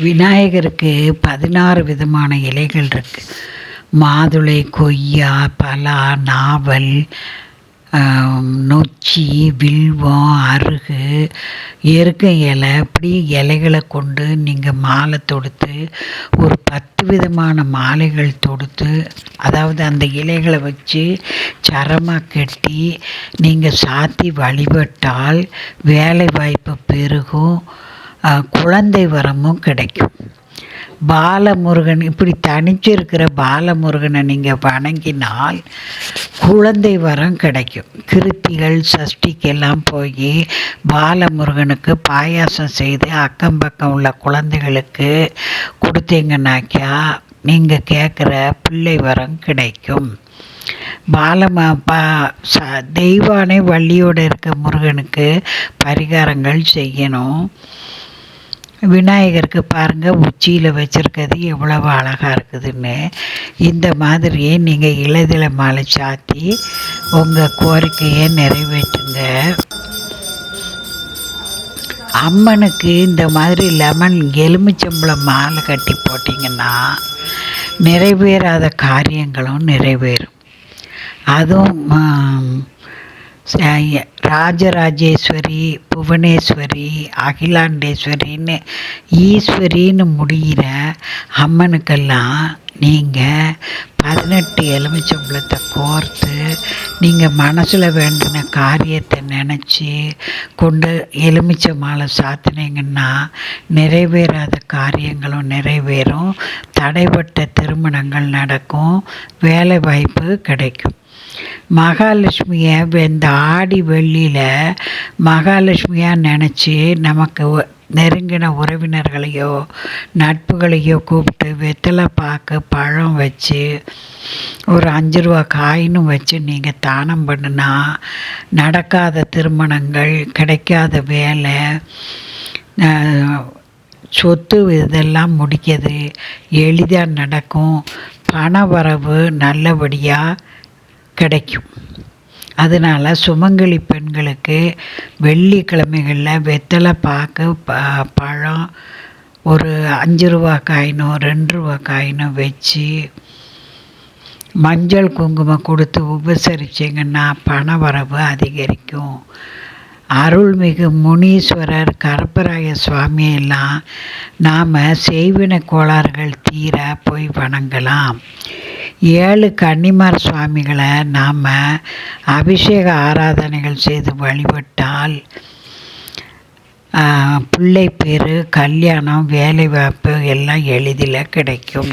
விநாயகருக்கு பதினாறு விதமான இலைகள் இருக்குது மாதுளை கொய்யா பலா நாவல் நொச்சி வில்வம் அருகு எருக்க இலை. இப்படி இலைகளை கொண்டு நீங்கள் மாலை தொடுத்து ஒரு பத்து விதமான மாலைகள் தொடுத்து அதாவது அந்த இலைகளை வச்சு சரமாக கட்டி நீங்கள் சாத்தி வழிபட்டால் வேலை வாய்ப்பு பெருகும். குழந்தை வரமும் கிடைக்கும். பாலமுருகன் இப்படி தனிச்சிருக்கிற பாலமுருகனை நீங்கள் வணங்கினால் குழந்தை வரம் கிடைக்கும். கிருத்திகள் சஷ்டிக்கெல்லாம் போய் பாலமுருகனுக்கு பாயாசம் செய்து அக்கம் பக்கம் உள்ள குழந்தைகளுக்கு கொடுத்தீங்கன்னாக்கா நீங்கள் கேட்குற பிள்ளை வரம் கிடைக்கும். பாலமா பா ச தெய்வானை வள்ளியோடு இருக்க முருகனுக்கு பரிகாரங்கள் செய்யணும். விநாயகருக்கு பாருங்கள் உச்சியில் வச்சுருக்கிறது எவ்வளவு அழகாக இருக்குதுன்னு. இந்த மாதிரி நீங்கள் இளதில மாலை சாத்தி உங்கள் கோரிக்கையை நிறைவேற்றுங்க. அம்மனுக்கு இந்த மாதிரி லெமன் எலுமிச்சம்பளம் மாலை கட்டி போட்டிங்கன்னா நிறைவேறாத காரியங்களும் நிறைவேறும். அதுவும் ராஜராஜேஸ்வரி புவனேஸ்வரி அகிலாண்டேஸ்வரின்னு ஈஸ்வரின்னு முடிகிற அம்மனுக்கெல்லாம் நீங்கள் பதினெட்டு எலுமிச்சம்பழத்தை கோர்த்து நீங்கள் மனசில் வேண்டின காரியத்தை நினச்சி கொண்டு எலுமிச்சை மாலை சாத்தினீங்கன்னா நிறைவேறாத காரியங்களும் நிறைவேறும். தடைப்பட்ட திருமணங்கள் நடக்கும். வேலை வாய்ப்பு கிடைக்கும். மகாலட்சுமியை இந்த ஆடி வெள்ளியில் மகாலட்சுமியாக நினச்சி நமக்கு நெருங்கின உறவினர்களையோ நட்புகளையோ கூப்பிட்டு வெற்றிலை பாக்கு பழம் வச்சு ஒரு அஞ்சு ரூபா காயினும் வச்சு நீங்கள் தானம் பண்ணுனா நடக்காத திருமணங்கள் கிடைக்காத வேலை சொத்து இதெல்லாம் முடிக்கிறது எளிதாக நடக்கும் பண வரவு நல்லபடியாக கிடைக்கும். அதனால் சுமங்கலி பெண்களுக்கு வெள்ளிக்கிழமைகளில் வெத்தலை பாக்கு ப பழம் ஒரு அஞ்சு ரூபா காயினும் ரெண்டு ரூபா காயினும் வச்சு மஞ்சள் குங்குமம் கொடுத்து உபசரிச்சிங்கன்னா பண வரவு அதிகரிக்கும். அருள்மிகு முனீஸ்வரர் கருப்பராய சுவாமியெல்லாம் நாம் செய்வின கோளாறுகள் தீர போய் வணங்கலாம். ஏழு கன்னிமார் சுவாமிகளை நாம் அபிஷேக ஆராதனைகள் செய்து வழிபட்டால் பிள்ளை பேர் கல்யாணம் வேலைவாய்ப்பு எல்லாம் எளிதில் கிடைக்கும்.